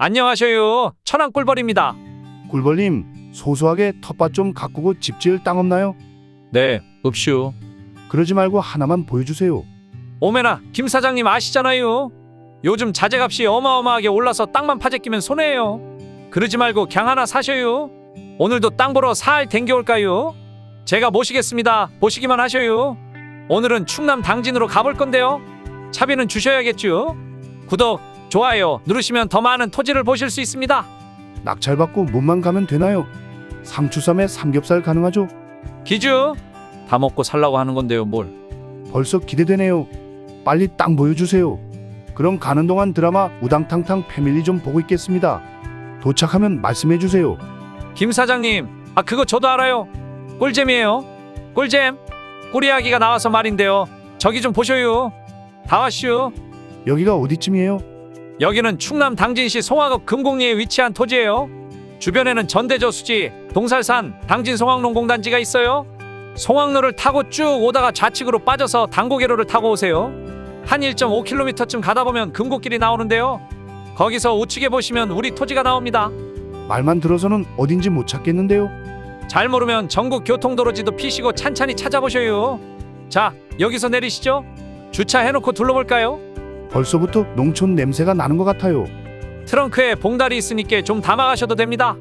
안녕하셔요. 천안 꿀벌입니다. 꿀벌님, 소소하게 텃밭 좀 가꾸고 집 지을 땅 없나요? 네, 읍슈. 그러지 말고 하나만 보여주세요. 오메나 김 사장님 아시잖아요. 요즘 자재값이 어마어마하게 올라서 땅만 파재 끼면 손해예요. 그러지 말고 갱 하나 사셔요. 오늘도 땅 보러 사흘 댕겨올까요? 제가 모시겠습니다. 보시기만 하셔요. 오늘은 충남 당진으로 가볼 건데요. 차비는 주셔야겠죠. 구독, 좋아요 누르시면 더 많은 토지를 보실 수 있습니다. 낙찰 받고 몸만 가면 되나요? 상추쌈에 삼겹살 가능하죠? 기주 다 먹고 살라고 하는 건데요, 뭘? 벌써 기대되네요. 빨리 땅 보여주세요. 그럼 가는 동안 드라마 우당탕탕 패밀리 좀 보고 있겠습니다. 도착하면 말씀해 주세요. 김 사장님, 아 그거 저도 알아요. 꿀잼이에요. 꿀잼. 꿀 이야기가 나와서 말인데요. 저기 좀 보셔요. 다 왔슈. 여기가 어디쯤이에요? 여기는 충남 당진시 송화읍 금곡리에 위치한 토지예요. 주변에는 전대저 수지, 동살산, 당진 송악농공단지가 있어요. 송악로를 타고 쭉 오다가 좌측으로 빠져서 당고개로를 타고 오세요. 한 1.5km쯤 가다 보면 금곡길이 나오는데요. 거기서 우측에 보시면 우리 토지가 나옵니다. 말만 들어서는 어딘지 못 찾겠는데요. 잘 모르면 전국 교통도로지도 피시고 찬찬히 찾아보셔요. 자, 여기서 내리시죠. 주차해놓고 둘러볼까요? 벌써부터 농촌 냄새가 나는 것 같아요. 트렁크에 봉다리 있으니까 좀 담아가셔도 됩니다.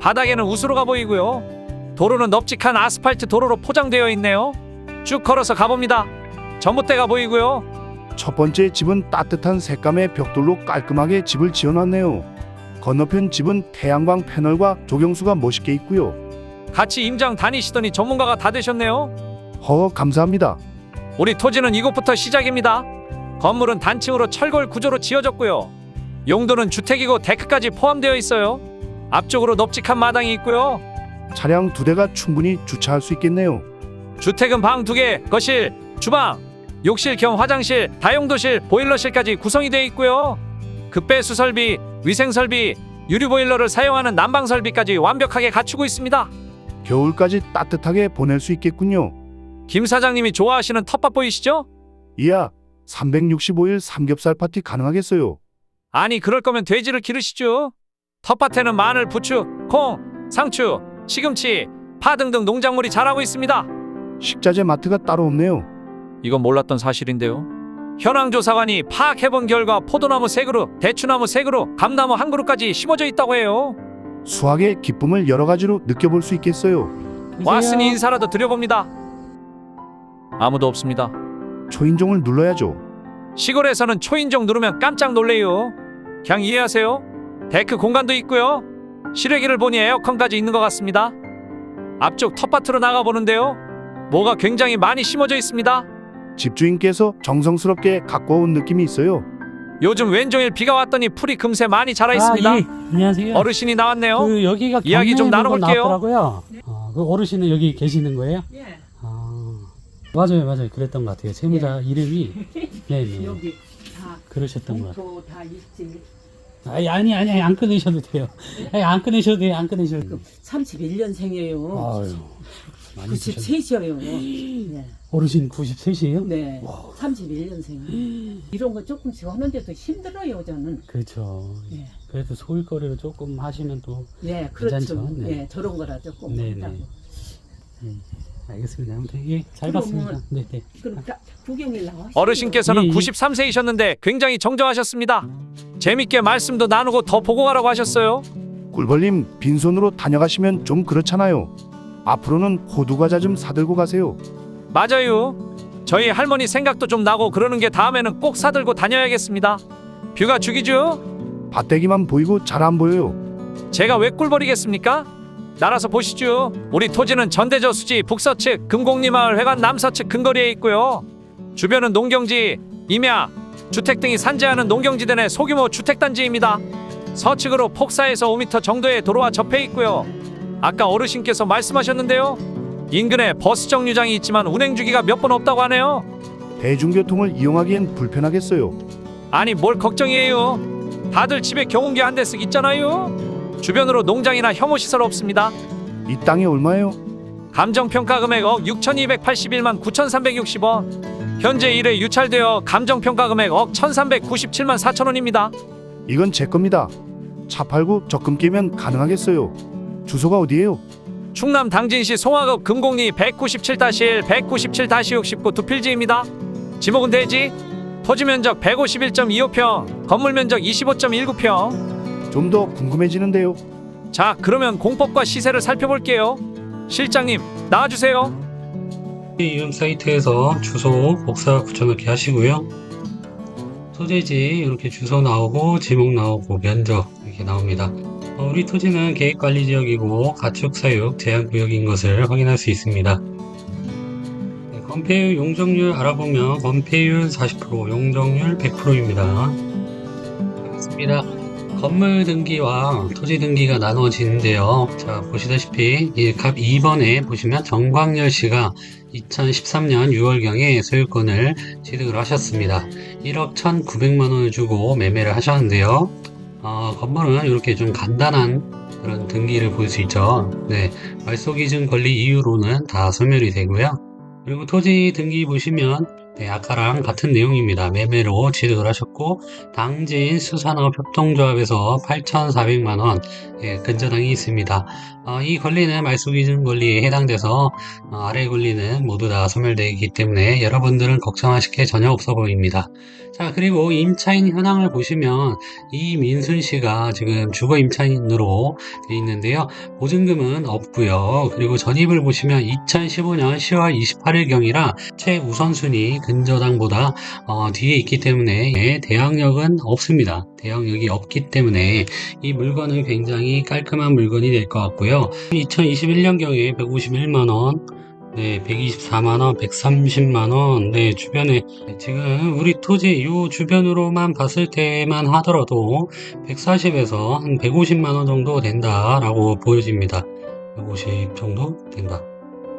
바닥에는 우수로가 보이고요. 도로는 넓직한 아스팔트 도로로 포장되어 있네요. 쭉 걸어서 가봅니다. 전봇대가 보이고요. 첫 번째 집은 따뜻한 색감의 벽돌로 깔끔하게 집을 지어놨네요. 건너편 집은 태양광 패널과 조경수가 멋있게 있고요. 같이 임장 다니시더니 전문가가 다 되셨네요. 허 감사합니다. 우리 토지는 이곳부터 시작입니다. 건물은 단층으로 철골 구조로 지어졌고요. 용도는 주택이고 데크까지 포함되어 있어요. 앞쪽으로 넓직한 마당이 있고요. 차량 두 대가 충분히 주차할 수 있겠네요. 주택은 방 두 개, 거실, 주방, 욕실 겸 화장실, 다용도실, 보일러실까지 구성이 되어 있고요. 급배수 설비, 위생 설비, 유리 보일러를 사용하는 난방 설비까지 완벽하게 갖추고 있습니다. 겨울까지 따뜻하게 보낼 수 있겠군요. 김 사장님이 좋아하시는 텃밭 보이시죠? 이야, 365일 삼겹살 파티 가능하겠어요. 아니 그럴 거면 돼지를 기르시죠. 텃밭에는 마늘, 부추, 콩, 상추, 시금치, 파 등등 농작물이 자라고 있습니다. 식자재 마트가 따로 없네요. 이건 몰랐던 사실인데요. 현황 조사관이 파악해본 결과 포도나무 세 그루, 대추나무 세 그루, 감나무 한 그루까지 심어져 있다고 해요. 수학의 기쁨을 여러 가지로 느껴볼 수 있겠어요. 왔으니 인사라도 드려봅니다. 아무도 없습니다. 초인종을 눌러야죠. 시골에서는 초인종 누르면 깜짝 놀래요. 그냥 이해하세요. 데크 공간도 있고요. 실외기를 보니 에어컨까지 있는 것 같습니다. 앞쪽 텃밭으로 나가 보는데요. 뭐가 굉장히 많이 심어져 있습니다. 집주인께서 정성스럽게 갖고 온 느낌이 있어요. 요즘 왼종일 비가 왔더니 풀이 금세 많이 자라 있습니다. 아, 예. 안녕하세요. 어르신이 나왔네요. 그 여기가 이야기 좀 나눠볼게요. 나왔더라고요. 어, 그 어르신은 여기 계시는 거예요? 예. 아, 맞아요, 맞아요. 그랬던 것 같아요. 세무자 이름이 네네 예. 여기 다 그러셨던 것 같아요. 봉투 다 있지. 아니 아니 아니 안 꺼내셔도 돼요. 아니, 안 꺼내셔도 돼요. 안 꺼내셔도 돼요. 31년생이에요. 아유, 많이 드셨네. 93이요. 네. 어르신 93이에요? 네. 31년생. 이런 거 조금씩 하는데도 힘들어요, 저는. 그렇죠. 예. 그래도 소일거리로 조금 하시면 또 예, 그렇죠. 괜찮죠? 네. 예, 저런 거라 조금. 네네. 하다고. 알겠습니다. 아무튼 예, 잘 그러면- 봤습니다. 네, 네. 그럼 다 구경이 나와. 어르신께서는 예, 예. 93세이셨는데 굉장히 정정하셨습니다. 재밌게 말씀도 나누고 더 보고 가라고 하셨어요. 꿀벌님 빈손으로 다녀가시면 좀 그렇잖아요. 앞으로는 호두 과자 좀 사들고 가세요. 맞아요. 저희 할머니 생각도 좀 나고 그러는 게 다음에는 꼭 사들고 다녀야겠습니다. 뷰가 죽이죠? 밭대기만 보이고 잘 안 보여요. 제가 왜 꿀벌이겠습니까? 날아서 보시죠. 우리 토지는 전대저 수지 북서측 금곡리 마을 회관 남서측 근거리에 있고요. 주변은 농경지, 임야, 주택 등이 산재하는 농경지대 내 소규모 주택단지입니다. 서측으로 폭사에서 5m 정도의 도로와 접해 있고요. 아까 어르신께서 말씀하셨는데요. 인근에 버스 정류장이 있지만 운행 주기가 몇 번 없다고 하네요. 대중교통을 이용하기엔 불편하겠어요. 아니 뭘 걱정이에요. 다들 집에 경운기 한 대씩 있잖아요. 주변으로 농장이나 혐오 시설 없습니다. 이 땅이 얼마예요? 감정평가 금액 억 6,281만 9,360원. 현재 1회 유찰되어 감정평가 금액 억 1,397만 4천 원입니다. 이건 제 겁니다. 차 팔고 적금 깨면 가능하겠어요. 주소가 어디예요? 충남 당진시 송화읍 금곡리 197-1, 197-69 두필지입니다. 지목은 대지, 토지 면적 151.25평, 건물 면적 25.19평. 좀 더 궁금해지는데요. 자, 그러면 공법과 시세를 살펴볼게요. 실장님, 나와주세요. 이음 사이트에서 주소 복사 붙여넣기 하시고요. 소재지 이렇게 주소 나오고 지목 나오고 면적 이렇게 나옵니다. 어, 우리 토지는 계획관리지역이고 가축사육 제한구역인 것을 확인할 수 있습니다. 네, 건폐율 용적률 알아보면 건폐율 40% 용적률 100%입니다. 알겠습니다. 건물 등기와 토지 등기가 나눠지는데요. 자, 보시다시피 이갑 2번에 보시면 정광열 씨가 2013년 6월경에 소유권을 취득을 하셨습니다. 1억 1,900만 원을 주고 매매를 하셨는데요. 어, 건물은 이렇게 좀 간단한 그런 등기를 볼 수 있죠. 네, 말소 기준 권리 이유로는 다 소멸이 되고요. 그리고 토지 등기 보시면 네, 아까랑 같은 내용입니다. 매매로 취득을 하셨고 당진 수산업 협동조합에서 8,400만 원 예, 근저당이 있습니다. 어, 이 권리는 말소 기준 권리에 해당돼서 어, 아래 권리는 모두 다 소멸되기 때문에 여러분들은 걱정하실 게 전혀 없어 보입니다. 자, 그리고 임차인 현황을 보시면 이민순 씨가 지금 주거 임차인으로 돼 있는데요. 보증금은 없고요. 그리고 전입을 보시면 2015년 10월 28일경이라 최우선순위 근저당보다 어, 뒤에 있기 때문에 예, 대항력은 없습니다. 대항력이 없기 때문에 이 물건은 굉장히 깔끔한 물건이 될 것 같고요. 2021년경에 151만원, 네, 124만원, 130만원, 네, 주변에, 네, 지금 우리 토지 요 주변으로만 봤을 때만 하더라도 140에서 한 150만원 정도 된다라고 보여집니다. 150 정도 된다.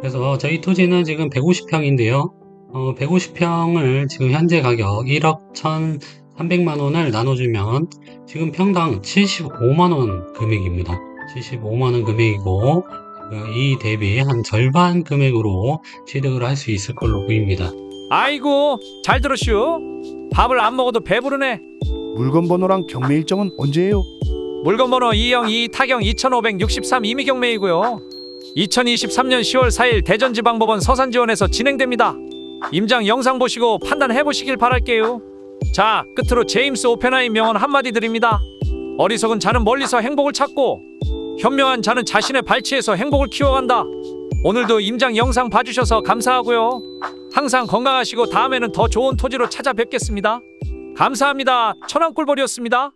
그래서 저희 토지는 지금 150평인데요. 어, 150평을 지금 현재 가격 1억 1,300만원을 나눠주면 지금 평당 75만원 금액입니다. 75만원 금액이고, 어, 이 대비 한 절반 금액으로 취득을 할 수 있을 걸로 보입니다. 아이고, 잘 들으슈. 밥을 안 먹어도 배부르네. 물건 번호랑 경매 일정은 언제예요? 물건 번호 2형 2 타경 2563 임의경매이고요. 2023년 10월 4일 대전지방법원 서산지원에서 진행됩니다. 임장 영상 보시고 판단해 보시길 바랄게요. 자, 끝으로 제임스 오펜하임 명언 한마디 드립니다. 어리석은 자는 멀리서 행복을 찾고 현명한 자는 자신의 발치에서 행복을 키워간다. 오늘도 임장 영상 봐주셔서 감사하고요. 항상 건강하시고 다음에는 더 좋은 토지로 찾아뵙겠습니다. 감사합니다. 천안꿀벌이었습니다.